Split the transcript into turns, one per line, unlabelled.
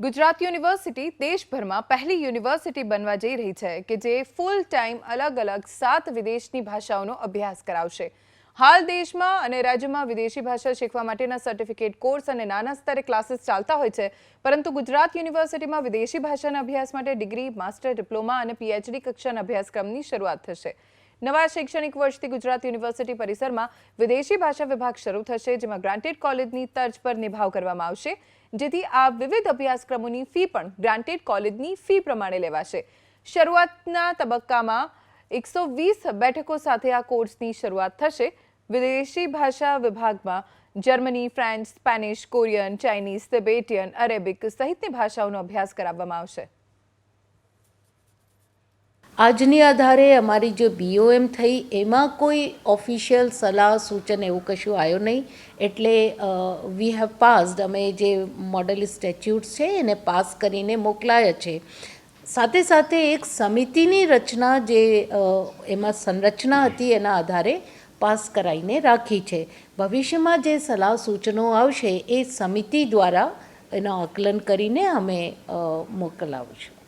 Gujarat university દેશભરમાં પહેલી university બનવા જઈ રહી છે કે જે ફૂલ ટાઈમ અલગ અલગ સાત વિદેશની ભાષાઓનો અભ્યાસ કરાવશે. હાલ દેશમાં અને રાજ્યમાં વિદેશી ભાષા શીખવા માટેના સર્ટિફિકેટ કોર્સ અને નાના સ્તરે ક્લાસીસ ચાલતા હોય છે. પરંતુ ગુજરાત યુનિવર્સિટીમાં વિદેશી ભાષાના અભ્યાસ માટે ડિગ્રી માસ્ટર ડિપ્લોમા અને પીએચડી કક્ષાના અભ્યાસક્રમની શરૂઆત થશે. નવા શૈક્ષણિક વર્ષથી ગુજરાત યુનિવર્સિટી પરિસરમાં વિદેશી ભાષા વિભાગ શરૂ થશે, જેમાં ગ્રાન્ટેડ કોલેજની તર્જ પર નિભાવ કરવામાં આવશે, જેથી આ વિવિધ અભ્યાસક્રમોની ફી પણ ગ્રાન્ટેડ કોલેજની ફી પ્રમાણે લેવાશે. શરૂઆતના તબક્કામાં એકસો વીસ બેઠકો સાથે આ કોર્સની શરૂઆત થશે. વિદેશી ભાષા વિભાગમાં Germany French Spanish Korean Chinese Tibetan Arabic સહિતની ભાષાઓનો અભ્યાસ કરાવવામાં આવશે.
આજની આધારે અમારી જે બીઓએમ થઈ, એમાં કોઈ ઓફિશિયલ સલાહ, સૂચન એવું કશું આવ્યું નહીં. એટલે વી હેવ પાસ્ડ અમે જે મોડલ સ્ટેચ્યુટ્સ છે, એને પાસ કરીને મોકલાયા છે. સાથે સાથે એક સમિતિની રચના જે એમાં સંરચના હતી, એના આધારે પાસ કરાવીને રાખી છે. ભવિષ્યમાં જે સલાહ, સૂચનો આવશે, એ સમિતિ દ્વારા એનું આકલન કરીને અમે મોકલાવીશું.